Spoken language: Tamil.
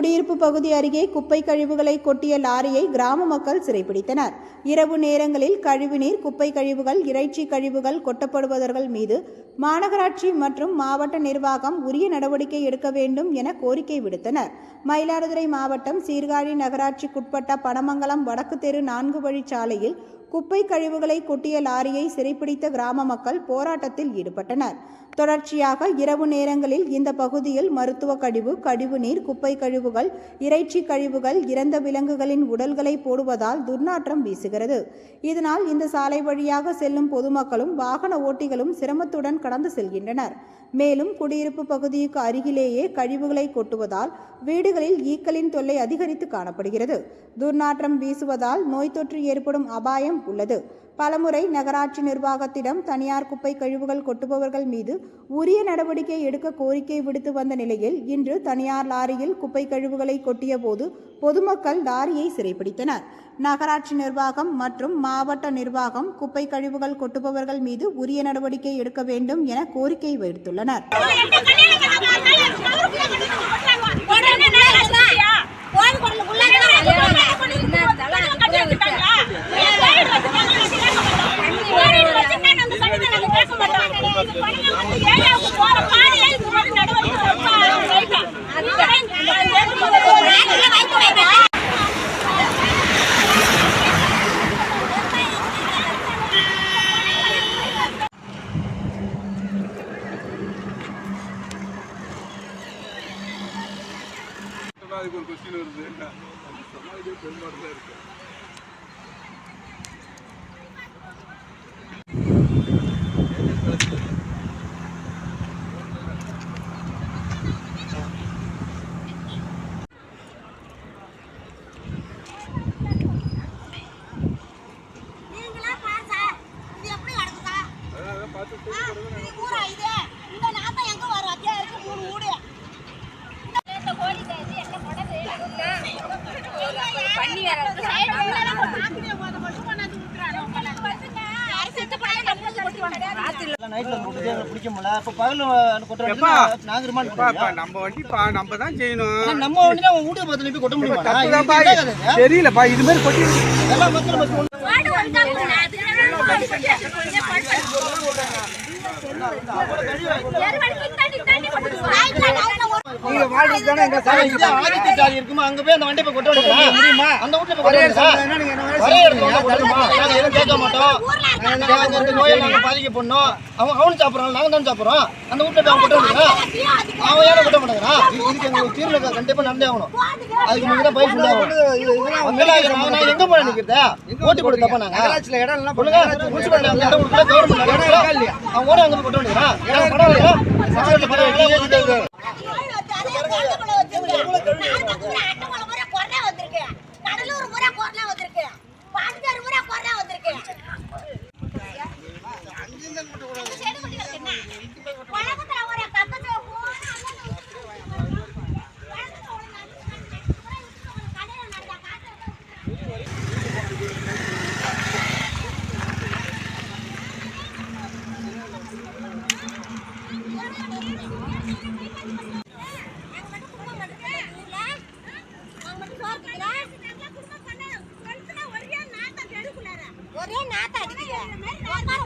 குடியிருப்பு பகுதி அருகே குப்பை கழிவுகளை கொட்டிய லாரியை கிராம மக்கள் சிறைப்பிடித்தனர். இரவு நேரங்களில் கழிவுநீர் குப்பை கழிவுகள் இறைச்சி கழிவுகள் கொட்டப்படுவதர்கள் மீது மாநகராட்சி மற்றும் மாவட்ட நிர்வாகம் உரிய நடவடிக்கை எடுக்க வேண்டும் என கோரிக்கை விடுத்தனர். மயிலாடுதுறை மாவட்டம் சீர்காழி நகராட்சிக்குட்பட்ட பனமங்கலம் வடக்கு தெரு நான்கு வழிச்சாலையில் குப்பை கழிவுகளை கொட்டிய லாரியை சிறைப்பிடித்த கிராம மக்கள் போராட்டத்தில் ஈடுபட்டனர். தொடர்ச்சியாக இரவு நேரங்களில் இந்த பகுதியில் மருத்துவ கழிவு கழிவுநீர் குப்பை கழிவுகள் இறைச்சி கழிவுகள் இறந்த விலங்குகளின் உடல்களை போடுவதால் துர்நாற்றம் வீசுகிறது. இதனால் இந்த சாலை வழியாக செல்லும் பொதுமக்களும் வாகன ஓட்டிகளும் சிரமத்துடன் கடந்து செல்கின்றனர். மேலும் குடியிருப்பு பகுதிக்கு அருகிலேயே கழிவுகளை கொட்டுவதால் வீடுகளில் ஈக்களின் தொல்லை அதிகரித்து காணப்படுகிறது. துர்நாற்றம் வீசுவதால் நோய் தொற்று ஏற்படும் அபாயம் உள்ளது. பலமுறை நகராட்சி நிர்வாகத்திடம் தனியார் குப்பை கழிவுகள் கொட்டுபவர்கள் மீது உரிய நடவடிக்கை எடுக்க கோரிக்கை விடுத்து வந்த நிலையில் இன்று தனியார் லாரியில் குப்பை கழிவுகளை கொட்டிய போது பொதுமக்கள் லாரியை சிறைப்பிடித்தனர். நகராட்சி நிர்வாகம் மற்றும் மாவட்ட நிர்வாகம் குப்பை கழிவுகள் கொட்டுபவர்கள் மீது உரிய நடவடிக்கை எடுக்க வேண்டும் என கோரிக்கை விடுத்துள்ளனர் அதுக்கு ஒரு கொஸ்டின் வருது. அந்த சமாளிக்கே பெரும்பாடு தான் இருக்கு. தெரியலப்பா இது மாதிரி கொட்டி எல்லா வாழ்றது தானே எங்க சாலை இருக்குமா? அங்க போய் அந்த வண்டி போய் கொட்ட முடியுமா? அந்த வீட்டுல போய் கொட்ட ஒரே முடியுமா சொல்றேன்னா நீங்க என்ன வேணா ஒரே இடத்துல செய்யுங்க. வந்து கொட்டணுமா? நாங்க எதுவும் கேட்க மாட்டோம். நாங்க இந்த நோயை நாங்க பாதிக்க பண்ணோம் அவன் அவனும் சாப்பிடுறான் நாங்க தான் சாப்பிடுறோம். அந்த வீட்டுல போய் அவன் கொட்ட முடியுமா அவன் ஏன் கொட்ட மாட்டேங்கிறான்? இது- இதுக்கு எங்களுக்கு தீர்வு கண்டிப்பா நடந்தே ஆகணும். அதுக்கு நீங்க தான் பயிர் சொல்லி ஆகணும் இது- இதெல்லாம் அதெல்லாம் நான் எங்க போய் நிக்கிறதா ஓட்டி போட்டு தப்பா நாங்க? இடம் எல்லாம் சொல்லுங்க. முனிசிபாலிட்டி அந்த இடம் கவர்மெண்ட் இடம் கொடுக்கல. அவன் ஓட அங்க போய் கொட்ட படம் இல்லையா படம் இல்லையா கடலூர் முறை கொரோனா வந்திருக்கு பாண்டிச்சேரி முறை கொரோனா வந்திருக்கு பழக்கத்துல ஒரு பக்கத்துல போனா கடையில நடந்தா காட்டு 没拿袋子去我把